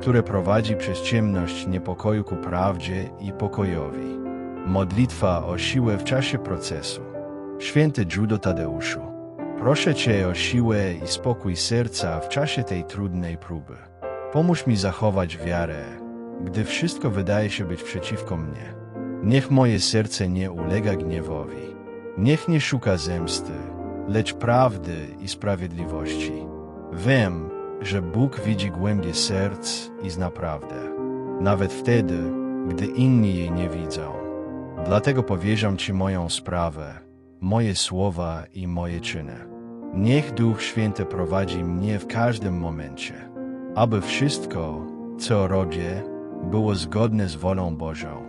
które prowadzi przez ciemność niepokoju ku prawdzie i pokojowi. Modlitwa o siłę w czasie procesu. Święty Judo Tadeuszu, proszę Cię o siłę i spokój serca w czasie tej trudnej próby. Pomóż mi zachować wiarę, gdy wszystko wydaje się być przeciwko mnie. Niech moje serce nie ulega gniewowi. Niech nie szuka zemsty, lecz prawdy i sprawiedliwości. Wiem, że Bóg widzi głębie serc i zna prawdę, nawet wtedy, gdy inni jej nie widzą. Dlatego powierzam Ci moją sprawę, moje słowa i moje czyny. Niech Duch Święty prowadzi mnie w każdym momencie, aby wszystko, co robię, było zgodne z wolą Bożą.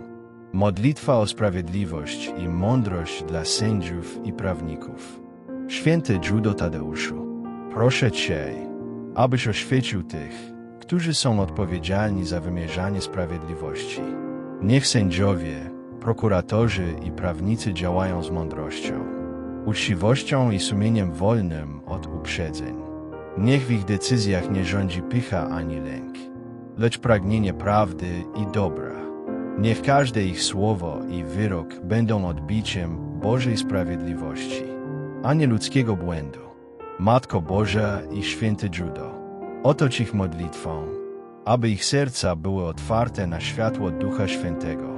Modlitwa o sprawiedliwość i mądrość dla sędziów i prawników. Święty Judo Tadeuszu, proszę Cię, abyś oświecił tych, którzy są odpowiedzialni za wymierzanie sprawiedliwości. Niech sędziowie, prokuratorzy i prawnicy działają z mądrością, uczciwością i sumieniem wolnym od uprzedzeń. Niech w ich decyzjach nie rządzi pycha ani lęk, lecz pragnienie prawdy i dobra. Niech każde ich słowo i wyrok będą odbiciem Bożej sprawiedliwości, a nie ludzkiego błędu. Matko Boża i święty Judo, otocz ich modlitwą, aby ich serca były otwarte na światło Ducha Świętego.